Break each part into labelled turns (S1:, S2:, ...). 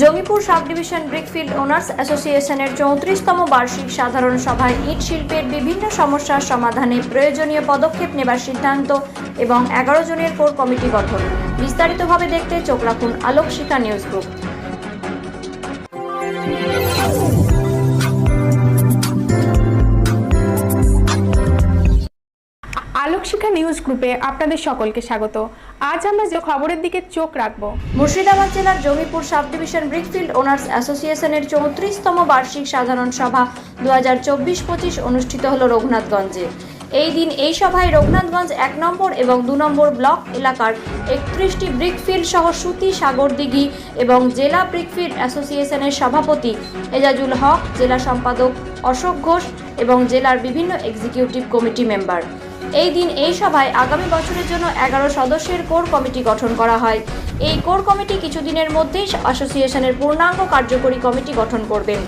S1: Jangipur sub division brickfield owners অ্যাসোসিয়েশনের চৌত্রিশতম বার্ষিক সাধারণ সভায় ইট শিল্পের বিভিন্ন সমস্যার সমাধানে প্রয়োজনীয় পদক্ষেপ নেবার সিদ্ধান্ত এবং এগারো জনের কোর কমিটি গঠন। বিস্তারিতভাবে দেখতে চোখ রাখুন Alok Shikha news group.
S2: Alokshikha news গ্রুপে আপনাদের সকলকে স্বাগত। আজ আমরা যে খবরের দিকে চোখ রাখব।
S1: মুর্শিদাবাদ জেলার Jangipur sub division brickfield owners অ্যাসোসিয়েশনের চৌত্রিশতম বার্ষিক সাধারণ সভা দু হাজার চব্বিশ পঁচিশ অনুষ্ঠিত হল রঘুনাথগঞ্জে। এই দিন এই সভায় রঘুনাথগঞ্জ এক নম্বর এবং দু নম্বর ব্লক এলাকার একত্রিশটি ব্রিকফিল্ড সহ সুতি সাগরদিঘি এবং জেলা ব্রিকফিল্ড অ্যাসোসিয়েশনের সভাপতি এজাজুল হক, জেলা সম্পাদক অশোক ঘোষ এবং জেলার বিভিন্ন এক্সিকিউটিভ কমিটি মেম্বার এই দিন এই সভায় আগামী বছরের জন্য এগারো সদস্যের কোর কমিটি গঠন করা হয়। এই কোর কমিটি কিছুদিনের মধ্যেই অ্যাসোসিয়েশনের পূর্ণাঙ্গ কার্যকরী কমিটি গঠন করবেন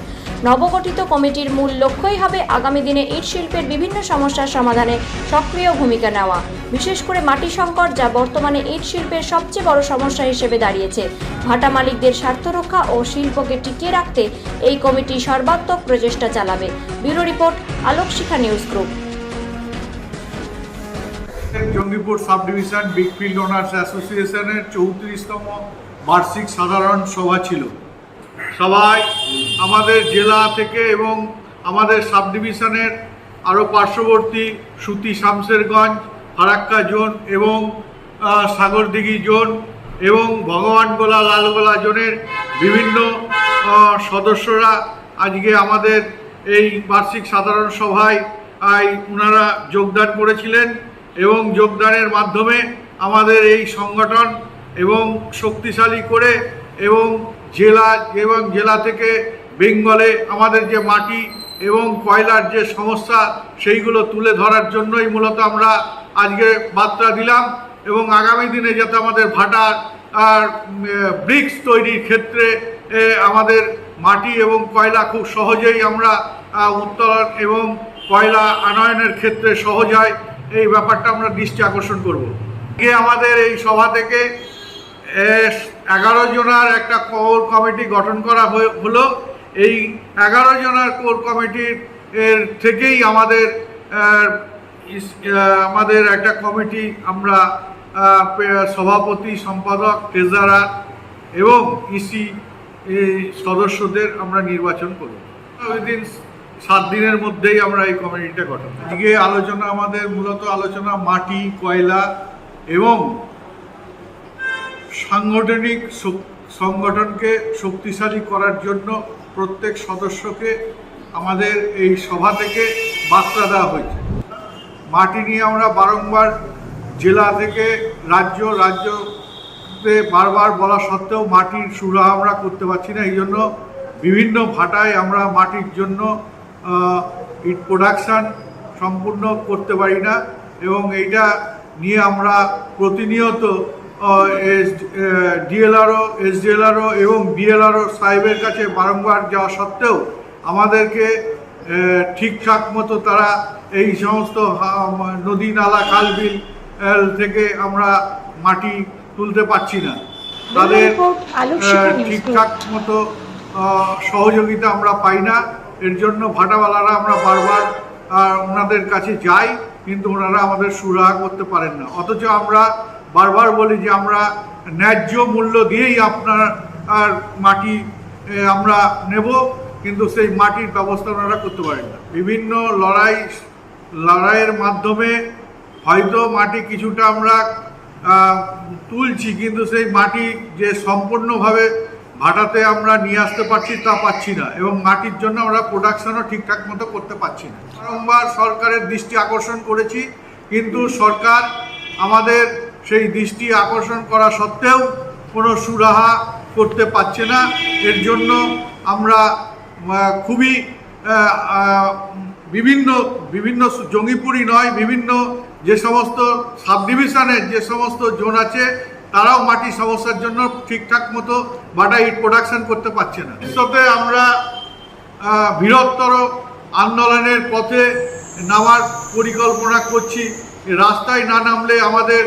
S1: নবগঠিত কমিটির মূল লক্ষ্যই হবে আগামী দিনে ইট শিল্পের বিভিন্ন সমস্যার সমাধানে সক্রিয় ভূমিকা নেওয়া। বিশেষ করে মাটি সংকট, যা বর্তমানে ইট শিল্পের সবচেয়ে বড় সমস্যা হিসেবে দাঁড়িয়েছে। ভাটা মালিকদের স্বার্থ রক্ষা ও শিল্পকে টিকিয়ে রাখতে এই কমিটি সর্বাত্মক প্রচেষ্টা চালাবে। Bureau report Alokshikha news group.
S3: Jangipur sub division brickfield owners অ্যাসোসিয়েশনের চৌত্রিশতম বার্ষিক সাধারণ সভা ছিল। সবাই আমাদের জেলা থেকে এবং আমাদের সাব ডিভিশনের আরও পার্শ্ববর্তী সুতি শামসেরগঞ্জ ফারাক্কা জোন এবং সাগরদিঘি জোন এবং ভগবানগোলা, লালগোলা জোনের বিভিন্ন সদস্যরা আজকে আমাদের এই বার্ষিক সাধারণ সভায় ওনারা যোগদান করেছিলেন। এবং যোগদানের মাধ্যমে আমাদের এই সংগঠন এবং শক্তিশালী করে এবং জেলা এবং জেলা থেকে বেঙ্গলে আমাদের যে মাটি এবং কয়লার যে সমস্যা, সেইগুলো তুলে ধরার জন্যই মূলত আমরা আজকে বার্তা দিলাম এবং আগামী দিনে যাতে আমাদের ভাটা আর ব্রিক্স তৈরির ক্ষেত্রে আমাদের মাটি এবং কয়লা খুব সহজেই আমরা উত্তোলন এবং কয়লা আনয়নের ক্ষেত্রে সহজ হয়। এই ব্যাপারটা আমরা দৃষ্টি আকর্ষণ করব। আজকে আমাদের এই সভা থেকে এগারো জনার একটা কোর কমিটি গঠন করা হলো। এই এগারো জনার কোর কমিটির, এর থেকেই আমাদের আমাদের একটা কমিটি আমরা সভাপতি, সম্পাদক, ট্রেজারার এবং ইসি সদস্যদের আমরা নির্বাচন করব। ওই দিন সাত দিনের মধ্যেই আমরা এই কমিটিটা গঠন। আজকে আলোচনা আমাদের মূলত আলোচনা মাটি, কয়লা এবং সাংগঠনিক সংগঠনকে শক্তিশালী করার জন্য প্রত্যেক সদস্যকে আমাদের এই সভা থেকে বার্তা দেওয়া হয়েছে মাটি নিয়ে আমরা বারংবার জেলা থেকে রাজ্য, রাজ্যতে বারবার বলা সত্ত্বেও মাটির সুরাহা আমরা করতে পারছি না এই জন্য বিভিন্ন ভাটায় আমরা মাটির জন্য ইট প্রোডাকশান সম্পূর্ণ করতে পারি না এবং এইটা নিয়ে আমরা প্রতিনিয়ত ডিএলআরও এসডিএলআরও এবং বিএলআরও সাহেবের কাছে বারংবার যাওয়া সত্ত্বেও আমাদেরকে ঠিকঠাক মতো তারা এই সমস্ত নদী নালা খাল বিল আহ, থেকে আমরা মাটি তুলতে পারছি না তাদের। ঠিকঠাক মতো সহযোগিতা আমরা পাই না এর জন্য ভাটাওয়ালারা আমরা বারবার ওনাদের কাছে যাই, কিন্তু ওনারা আমাদের সুরাহা করতে পারেন না। অথচ আমরা বারবার বলি যে আমরা ন্যায্য মূল্য দিয়েই আপনার আর মাটি আমরা নেব, কিন্তু সেই মাটির ব্যবস্থা ওনারা করতে পারেন না। বিভিন্ন লড়াই, লড়াইয়ের মাধ্যমে হয়তো মাটি কিছুটা আমরা তুলছি, কিন্তু সেই মাটি যে সম্পূর্ণভাবে ভাটাতে আমরা নিয়ে আসতে পারছি তা পাচ্ছি না এবং মাটির জন্য আমরা প্রোডাকশনও ঠিকঠাক মতো করতে পারছি না। বারংবার সরকারের দৃষ্টি আকর্ষণ করেছি, কিন্তু সরকার আমাদের সেই দৃষ্টি আকর্ষণ করা সত্ত্বেও কোনো সুরাহা করতে পারছে না। এর জন্য আমরা খুবই বিভিন্ন বিভিন্ন জঙ্গিপুরি নয়, বিভিন্ন যে সমস্ত সাবডিভিশনের যে সমস্ত জোন আছে তারাও মাটি সমস্যার জন্য ঠিকঠাক মতো বাটা ইট প্রোডাকশন করতে পারছে না। ভবিষ্যতে আমরা বৃহত্তর আন্দোলনের পথে নামার পরিকল্পনা করছি। রাস্তায় না নামলে আমাদের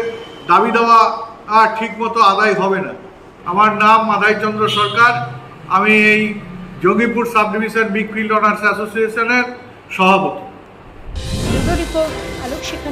S3: দাবি দেওয়া ঠিক মতো আদায় হবে না। আমার নাম মাদাইচন্দ্র সরকার। আমি এই Jangipur sub division brick field owners অ্যাসোসিয়েশনের সভাপতি।
S4: রিপোর্ট আলোক শিক্ষা